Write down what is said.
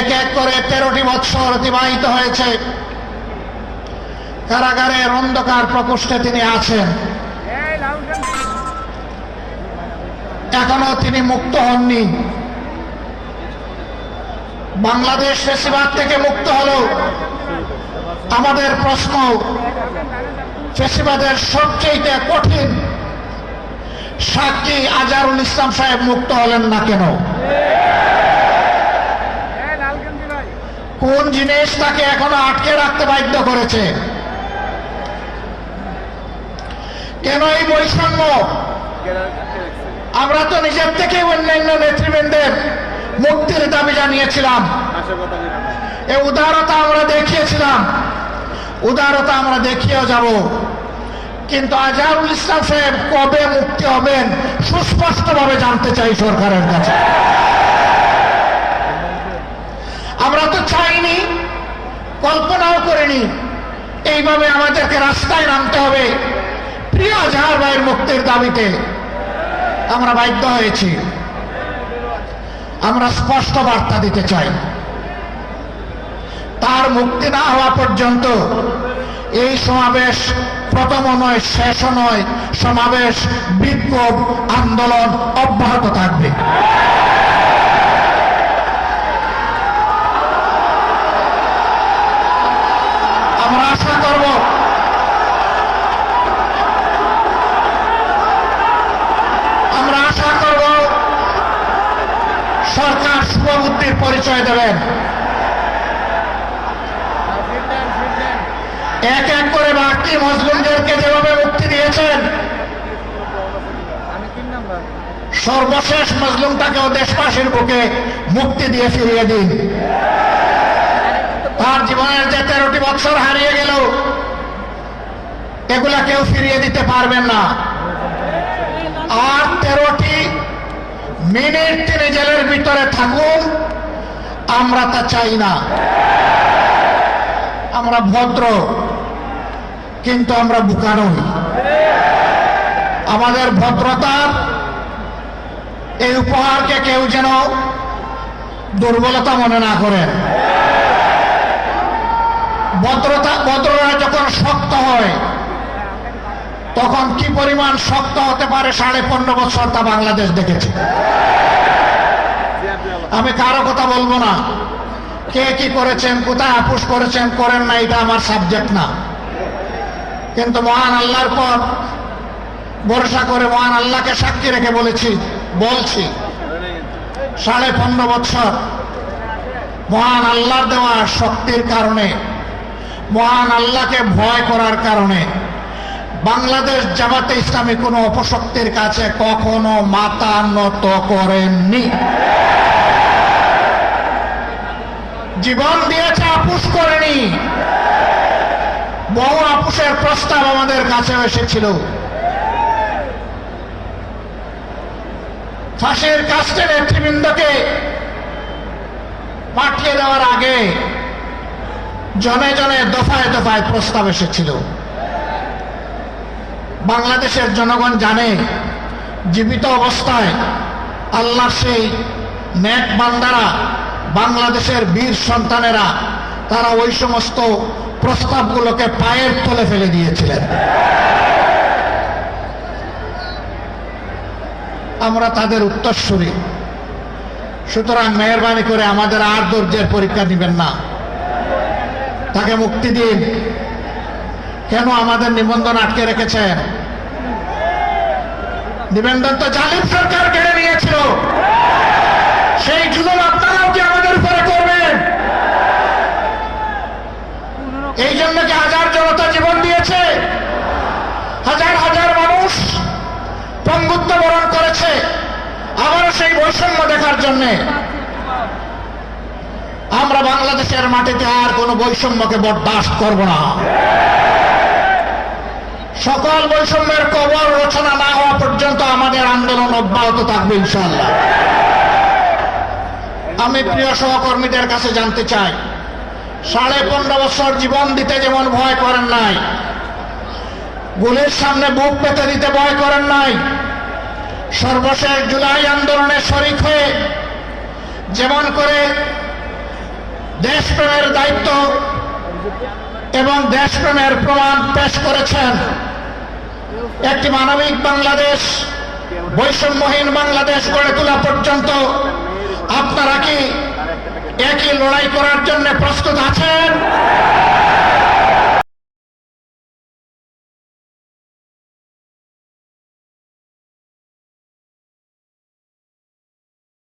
এক এক করে তেরোটি বৎসর অতিবাহিত হয়েছে। কারাগারের অন্ধকার প্রকোষ্ঠে তিনি আছেন। এখনও তিনি মুক্ত হননি। বাংলাদেশ ফেসিবাদ থেকে মুক্ত হলো। আমাদের প্রশ্ন, ফেসিবাদের সবচেয়ে কঠিন সাক্ষী আজারুল ইসলাম সাহেব মুক্ত হলেন না কেন? কোন জিনিস তাকে এখনও আটকে রাখতে বাধ্য করেছে? কেন এই বৈষম্য? আমরা তো নিজের থেকে অন্যান্য নেতৃবৃন্দের মুক্তির দাবি জানিয়েছিলাম। এই উদারতা আমরা দেখিয়েছিলাম। উদারতা আমরা দেখিয়েও যাব। কিন্তু আজহারুল ইসলাম সাহেব কবে মুক্তি হবেন, সুস্পষ্টভাবে জানতে চাই সরকারের কাছে। আমরা তো চাইনি, কল্পনাও করিনি। এইভাবে আমাদেরকে রাস্তায় নামতে হবে। প্রিয় আজহার ভাইয়ের মুক্তির দাবিতে আমরা বাধ্য হয়েছি। আমরা স্পষ্ট বার্তা দিতে চাই। তার মুক্তি না হওয়া পর্যন্ত এই সমাবেশ প্রথম নয়, শেষ নয়, সমাবেশ, বিক্ষোভ, আন্দোলন অব্যাহত থাকবে আমরা আশা করব আমরা আশা করব সরকার শুভবুদ্ধির পরিচয় দেবেন। এক এক করে বাকি মজলুমদেরকে যেভাবে মুক্তি দিয়েছেন, সর্বশেষ মজলুমটাকেও দেশবাসীর বুকে মুক্তি দিয়ে ফিরিয়ে দিন। তার জীবনের যে তেরোটি বছর হারিয়ে গেল এগুলা কেউ ফিরিয়ে দিতে পারবেন না। আর তেরোটি মিনিট তিনি জেলের ভিতরে থাকুন, আমরা তা চাই না। আমরা ভদ্র, কিন্তু আমরা বুকা নই আমাদের ভদ্রতার এই উপহারকে কেউ যেন দুর্বলতা মনে না করেন। ভদ্রতা, ভদ্ররা যখন শক্ত হয় তখন কি পরিমাণ শক্ত হতে পারে সাড়ে পনেরো বছর তা বাংলাদেশ দেখেছে। আমি কারও কথা বলব না। কে কি করেছেন, কোথায় আপুস করেছেন, করেন না, এটা আমার সাবজেক্ট না। কিন্তু মহান আল্লাহর পর ভরসা করে মহান আল্লাহকে সাক্ষী রেখে বলেছি, বলছি, সাড়ে পনেরো বছর মহান আল্লাহর দেওয়া শক্তির কারণে, মহান আল্লাহকে ভয় করার কারণে বাংলাদেশ জামাতে ইসলামী কোনো অপশক্তির কাছে কখনো মাথা নত করেননি। জীবন দিয়েছে আপুস করেনি। বহু আপুসের প্রস্তাব আমাদের কাছে এসেছিল। ফাঁসের কাস্টে নেতৃবৃন্দকে পাঠিয়ে দেওয়ার আগে জনে জনে দফায় দফায় প্রস্তাব এসেছিল। বাংলাদেশের জনগণ জানে, জীবিত অবস্থায় আল্লাহ সেই নেক বান্দারা, বাংলাদেশের বীর সন্তানেরা, তারা ওই সমস্ত প্রস্তাবগুলোকে পায়ের তলে ফেলে দিয়েছিলেন। আমরা তাদের উত্তরসূরি। সুতরাং মেহরবানি করে আমাদের আর ধৈর্যের পরীক্ষা দিবেন না। তাকে মুক্তি দিন। কেন আমাদের নিবন্ধন আটকে রেখেছেন নিবন্ধন তো জালিম সরকার কেড়ে নিয়েছিল। সেই জুলুম আপনারাও কি আমাদের উপরে করবেন? এই জন্য কি হাজার জনতা জীবন দিয়েছে? হাজার হাজার মানুষ পঙ্গুত্ব বরণ করেছে আবারও সেই বৈষম্য দেখার জন্যে। আমরা বাংলাদেশের মাটিতে আর কোনো বৈষম্যকে বরদাস্ত করব না। সকল বৈষম্যের কবর রচনা না হওয়া পর্যন্ত আমাদের আন্দোলন অব্যাহত থাকবে ইনশাল্লাহ আমি প্রিয় সহকর্মীদের কাছে জানতে চাই, সাড়ে পনেরো বছর জীবন দিতে যেমন ভয় করেন নাই, গুলির সামনে বুক পেতে দিতে ভয় করেন নাই, সর্বশেষ জুলাই আন্দোলনে শরিক হয়ে যেমন করে দেশপ্রেমের দায়িত্ব এবং দেশপ্রেমের প্রমাণ পেশ করেছেন একটি মানবিক বাংলাদেশ, বৈষম্যহীন বাংলাদেশ গড়ে তোলা পর্যন্ত আপনারা কি একই লড়াই করার জন্য প্রস্তুত আছেন?